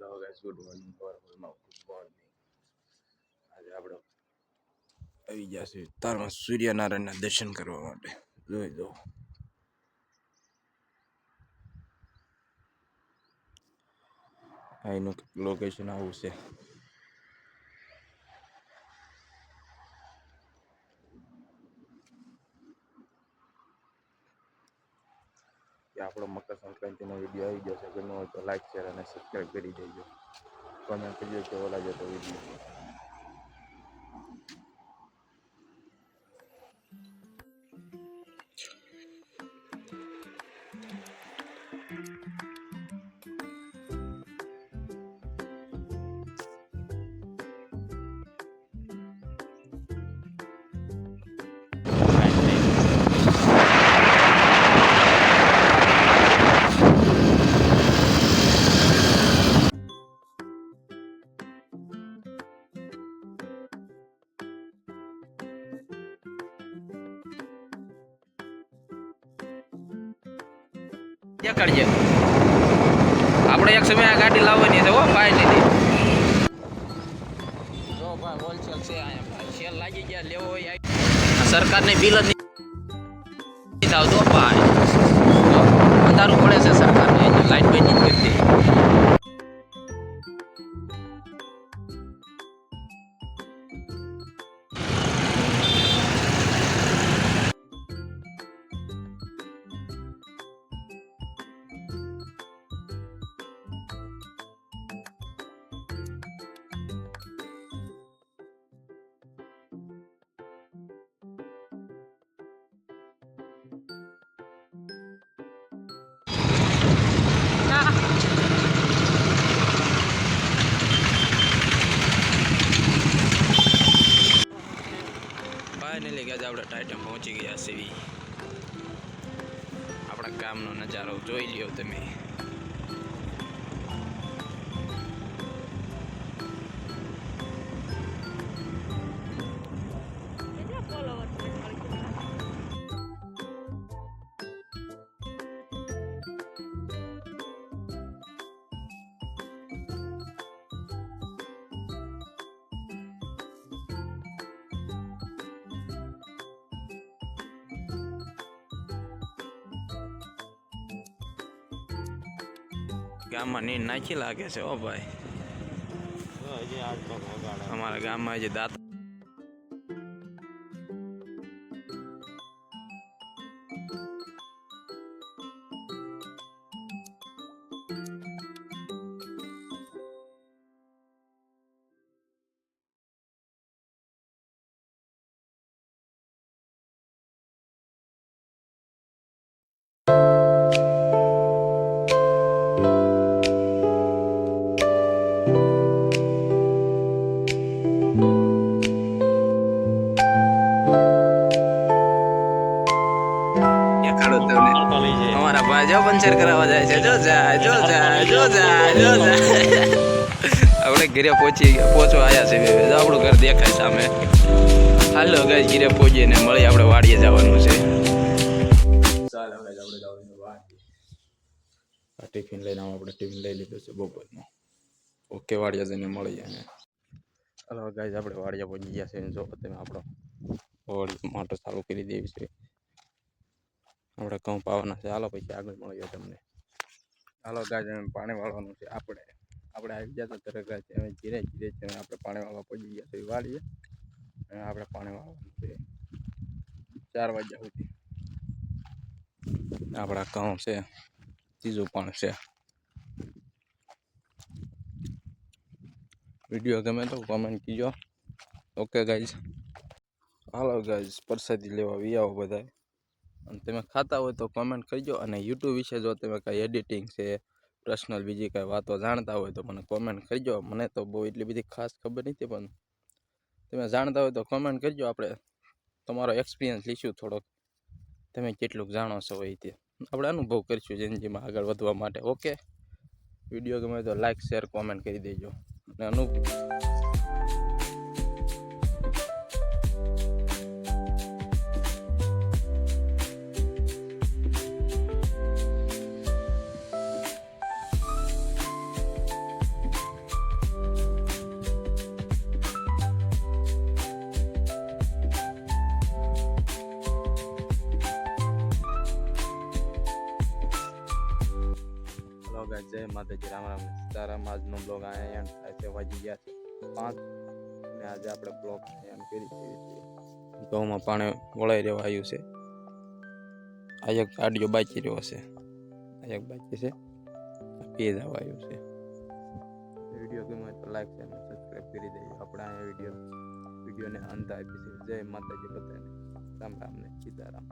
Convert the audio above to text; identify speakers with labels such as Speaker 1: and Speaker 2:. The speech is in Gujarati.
Speaker 1: હેલો ગાઈસ ગુડ મોર્નિંગ બરાબરમાં ગુડ મોર્નિંગ આજે આપણે આવી ગયા છે તારમાં સૂર્યનારાયણના દર્શન કરવા માટે. જોઈ દો અહીંનું લોકેશન આવું છે. કે આપણો મકર સંક્રાંતિનો વીડિયો આવી ગયો છે. ગમ્યો હોય તો લાઈક શેર અને સબસ્ક્રાઈબ કરી દેજો. કોમેન્ટ કરજો કેવો લાગ્યો તો વીડિયો
Speaker 2: આપણે એક સમય આ ગાડી લાવવાની છે હો ભાઈ લીધી જો ભાઈ હોલસેલ છે લાગી ગયા લેવો હોય સરકારને બિલ જ નહીં આવતો ભાઈ. જો, અંધારું પડે છે સરકારને લાઈટ બંધ નથી. પહોંચી ગયા સીવી આપણા ગામનો નજારો જોઈ લ્યો તમે. ગામમાં નીર નાખી લાગે છે ઓ ભાઈ. અમારા ગામમાં જે દાંત દેખાડો તમને. અમારા ભાઈ જો પંચર કરાવવા જાય છે. જો જાય જો જાય જો જાય જો જાય આપણે ઘરે પહોંચી ગયા. પહોંચવા આવ્યા છે બે આપણું ઘર દેખાય સામે. હાલો ગાય ઘરે પહોંચીએ ને મળી આપણે વાડીએ જવાનું છે.
Speaker 1: ચાલ હવે આપણે જવાનું વાત ટિફિન લઈને આવો આપણે ટિફિન લઈ લીધું છે બપોરનો. ઓકે વાડિયા જઈને મળીએ અને ચાલો ગાઈઝ આપણે વાડિયા પહોંચી ગયા છે જો તમે આપણો વાડી મોટર ચાલુ કરી દેવી છે. આપણે ઘઉં પાવાના છે. હાલો પછી આગળ મળીએ તમને. હાલો ગાય પાણી વાળવાનું છે. આપણે આપણે આવી ગયા તો તરત ગાય અમે ધીરે ધીરે છે. આપણે પાણી વાળવા પહોંચી ગયા છે વાળીએ. અને આપણે પાણી વાળવાનું છે. ચાર વાગ્યા સુધી. આપણા ઘઉં છે. ત્રીજું પણ છે. વીડિયો ગમે તો કોમેન્ટ કીજો. ઓકે ગાઈઝ હાલો ગાઈઝ પરસાદી લેવા વી આવો બધા અને તમે ખાતા હોય તો કોમેન્ટ કરજો અને યુટ્યુબ વિશે જો તમે કાંઈ એડિટિંગ છે પર્સનલ બીજી કાંઈ વાતો જાણતા હોય તો મને કોમેન્ટ કરજો. મને તો બહુ એટલી બધી ખાસ ખબર નથી, પણ તમે જાણતા હોય તો કોમેન્ટ કરજો. આપણે તમારો એક્સપિરિયન્સ લઈશું થોડોક. તમે કેટલુંક જાણો છો એ તે આપણે અનુભવ કરીશું જિંદગીમાં આગળ વધવા માટે. ઓકે વીડિયો ગમે તો લાઈક શેર કોમેન્ટ કરી દેજો. અને અનુભવ બધાને જય માતાજી રામ રામ સીતારામ આજનો બ્લોગ અહીંયા એન્ડ થાય છે વાગી ગયા છે પાંચ ને આજે આપણે બ્લોગ એમ કરી છીએ ઘઉંમાં પાણી વળાઈ રહેવા આવ્યું છે આ એક આડિયો બાકી રહ્યો છે આ એક બાકી છે પી જવા આવ્યું છે વીડિયો ગમે તો લાઈક છે અને સબસ્ક્રાઈબ કરી દેજો આપણે અહીંયા વીડિયો વિડીયોને અંત આપી છે જય માતાજી બધાને રામ રામ ને સીતારામ